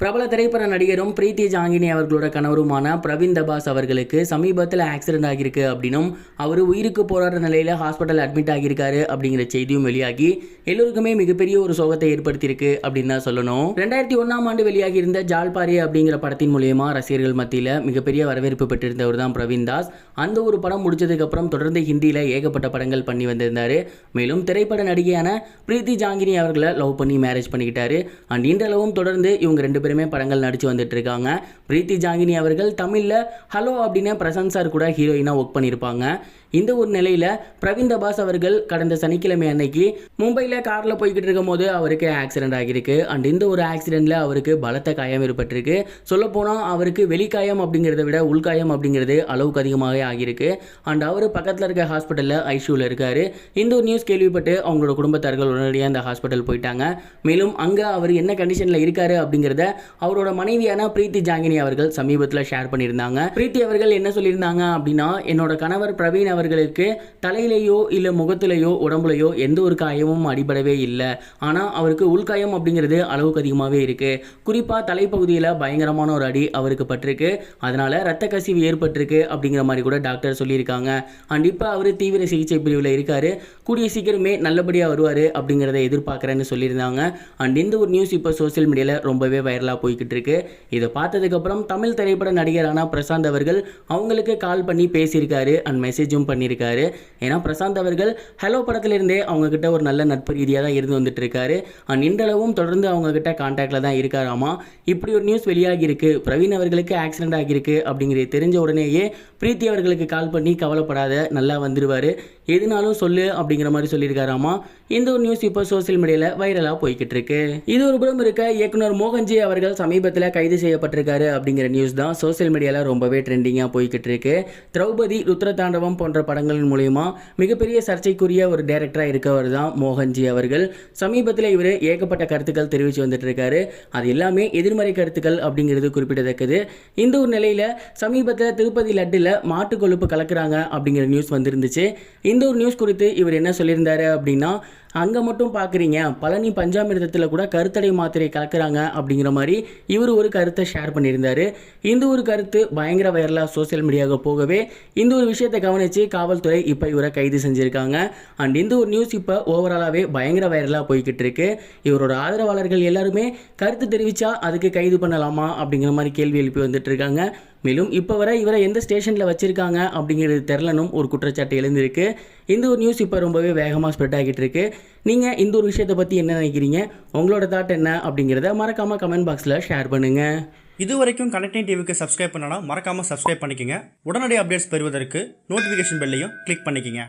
பிரபல திரைப்பட நடிகரும் பிரீத்தி ஜாங்கினி அவர்களோட கணவருமான பிரவீன் தபாஸ் அவர்களுக்கு சமீபத்தில் ஆக்சிடென்ட் ஆகியிருக்கு அப்படின்னும் அவர் உயிருக்கு போராடுற நிலையில் ஹாஸ்பிட்டல் அட்மிட் ஆகியிருக்காரு அப்படிங்கிற செய்தியும் வெளியாகி எல்லோருக்குமே மிகப்பெரிய ஒரு சோகத்தை ஏற்படுத்தியிருக்கு அப்படின்னு தான் சொல்லணும். ரெண்டாயிரத்தி ஒன்றாம் ஆண்டு வெளியாகி இருந்த ஜால்பாரி அப்படிங்கிற படத்தின் மூலியமா ரசிகர்கள் மத்தியில் மிகப்பெரிய வரவேற்பு பெற்றிருந்தவர் தான் பிரவீன் தாஸ். அந்த ஒரு படம் முடிச்சதுக்கப்புறம் தொடர்ந்து ஹிந்தியில் ஏகப்பட்ட படங்கள் பண்ணி வந்திருந்தார். மேலும் திரைப்பட நடிகையான பிரீத்தி ஜாங்கினி அவர்களை லவ் பண்ணி மேரேஜ் பண்ணிக்கிட்டாரு. அண்ட் இன்றளவும் தொடர்ந்து இவங்க ரெண்டு பேருமே படங்கள் நடித்து வந்துட்டு இருக்காங்க பிரீத்தி ஜாங்கினி அவர்கள் தமிழில் ஹலோ அப்படின்னு பிரசாந்த் சார் கூட ஹீரோயினாக ஒர்க் பண்ணியிருப்பாங்க இந்த ஒரு நிலையில் பிரவீன் தபாஸ் அவர்கள் கடந்த சனிக்கிழமை அன்னைக்கு மும்பையில் காரில் போய்கிட்டு இருக்கும் போது அவருக்கு ஆக்சிடென்ட் ஆகியிருக்கு. அண்ட் இந்த ஒரு ஆக்சிடெண்ட்டில் அவருக்கு பலத்த காயம் ஏற்பட்டிருக்கு. சொல்லப்போனால் அவருக்கு வெளிக்காயம் அப்படிங்கிறத விட உள்காயம் அப்படிங்கிறது அளவுக்கு அதிகமாகவே ஆகியிருக்கு. அண்ட் அவர் பக்கத்தில் இருக்க ஹாஸ்பிட்டலில் ஐசியூவில் இருக்கார். இந்த ஒரு நியூஸ் கேள்விப்பட்டு அவங்களோட குடும்பத்தார்கள் உடனடியாக அந்த ஹாஸ்பிட்டல் போயிட்டாங்க. மேலும் அங்கே அவர் என்ன கண்டிஷனில் இருக்கார் அப்படிங்கிறத அவரோட மனைவியான பிரீத்தி ஜாங்கினி அவர்கள் சமீபத்தில் ஷேர் பண்ணியிருந்தாங்க. பிரீத்தி அவர்கள் என்ன சொல்லியிருந்தாங்க அப்படின்னா என்னோட கணவர் பிரவீன் அவர்களுக்கு தலையிலேயோ இல்லை முகத்திலேயோ உடம்புலையோ எந்த ஒரு காயமும் அடிபடவே இல்லை. ஆனால் அவருக்கு உள்காயம் அப்படிங்கிறது அளவுக்கு அதிகமாகவே இருக்குது குறிப்பாக தலைப்பகுதியில் பயங்கரமான ஒரு அடி அவருக்கு பட்டிருக்கு. அதனால் ரத்த கசிவு ஏற்பட்டிருக்கு அப்படிங்கிற மாதிரி கூட டாக்டர் சொல்லியிருக்காங்க. அண்ட் இப்போ அவர் தீவிர சிகிச்சை பிரிவில் இருக்கார். கூடிய சீக்கிரமே நல்லபடியாக வருவார் அப்படிங்கிறத எதிர்பார்க்குறேன்னு சொல்லியிருந்தாங்க. அண்ட் இந்த ஒரு நியூஸ் இப்போ சோஷியல் மீடியாவில் ரொம்பவே வைரலாக போய்கிட்டு இருக்கு இதை பார்த்ததுக்கப்புறம் தமிழ் திரைப்பட நடிகரான பிரசாந்த் அவர்கள் அவங்களுக்கு கால் பண்ணி பேசியிருக்காரு அண்ட் மெசேஜும் பண்ணியிருக்காரு. ஏன்னா பிரசாந்த் அவர்கள் ஹலோ படத்திலிருந்தே அவங்க கிட்ட ஒரு நல்ல நட்பு ரீதியாக தான் இருந்து வந்துட்டு இருக்காரு அண்ட் இன்றளவும் தொடர்ந்து அவங்க கிட்ட கான்டாக்டில் தான் இருக்காராமா. இப்படி ஒரு நியூஸ் வெளியாகியிருக்கு. பிரவீன் அவர்களுக்கு ஆக்சிடென்ட் ஆகியிருக்கு அப்படிங்கிறது தெரிஞ்ச உடனேயே பிரீத்தி அவர்களுக்கு கால் பண்ணி கவலைப்படாத நல்லா வந்துடுவார் எதுனாலும் சொல்லு அப்படிங்கிற மாதிரி சொல்லியிருக்காராமா இந்த ஒரு நியூஸ் இப்போ சோஷியல் மீடியாவில் வைரலாக போய்கிட்டு இருக்கு இது ஒரு புறம் இருக்க இயக்குனர் மோகன்ஜி அவர்கள் சமீபத்தில் கைது செய்யப்பட்டிருக்காரு அப்படிங்கிற நியூஸ் தான் சோஷியல் மீடியாவில் ரொம்பவே ட்ரெண்டிங்காக போய்கிட்டு இருக்கு திரௌபதி ருத்ரதாண்டவம் போன்ற படங்களின் மூலயமா மிகப்பெரிய சர்ச்சைக்குரிய ஒரு டேரக்டராக இருக்கவர் தான் மோகன்ஜி அவர்கள். சமீபத்தில் இவர் ஏகப்பட்ட கருத்துக்கள் தெரிவித்து வந்துட்டு இருக்காரு அது எல்லாமே எதிர்மறை கருத்துக்கள் அப்படிங்கிறது குறிப்பிடத்தக்கது. இந்த ஒரு நிலையில் சமீபத்தில் திருப்பதி லட்டில் மாட்டு கொழுப்பு கலக்கிறாங்க அப்படிங்கிற நியூஸ் வந்திருந்துச்சு. இந்த ஒரு நியூஸ் குறித்து இவர் என்ன சொல்லியிருந்தாரு அப்படின்னா அங்கே மட்டும் பார்க்குறீங்க பழனி பஞ்சாமிர்தத்தில் கூட கருத்தடை மாத்திரை கலக்கிறாங்க அப்படிங்கிற மாதிரி இவர் ஒரு கருத்தை ஷேர் பண்ணியிருந்தார். இந்த ஒரு கருத்து பயங்கர வைரலாக சோஷியல் மீடியாவுக்கு போகவே இந்த ஒரு விஷயத்தை கவனித்து காவல்துறை இப்போ இவரை கைது செஞ்சுருக்காங்க. அண்ட் இந்த ஒரு நியூஸ் இப்போ ஓவராலாகவே பயங்கர வைரலாக போய்கிட்டு இருக்கு. இவரோட ஆதரவாளர்கள் எல்லாருமே கருத்து தெரிவித்தா அதுக்கு கைது பண்ணலாமா அப்படிங்கிற மாதிரி கேள்வி எழுப்பி வந்துட்டு இருக்காங்க. மேலும் இப்போ வரை இவரை எந்த ஸ்டேஷனில் வச்சுருக்காங்க அப்படிங்கிறது தெரிலனும் ஒரு குற்றச்சாட்டு எழுந்திருக்கு. இந்த ஒரு நியூஸ் இப்போ ரொம்பவே வேகமாக ஸ்ப்ரெட் ஆகிட்டு இருக்கு. நீங்கள் இந்த ஒரு விஷயத்தை பற்றி என்ன நினைக்கிறீங்க? உங்களோட தாட் என்ன அப்படிங்கிறத மறக்காமல் கமெண்ட் பாக்ஸில் ஷேர் பண்ணுங்கள் இது வரைக்கும் கனெக்டிங் டிவிக்கு சப்ஸ்கிரைப் பண்ணனா மறக்காமல் சப்ஸ்கிரைப் பண்ணிக்கோங்க. உடனடி அப்டேட்ஸ் பெறுவதற்கு நோட்டிஃபிகேஷன் பெல்லையும் கிளிக் பண்ணிக்கோங்க.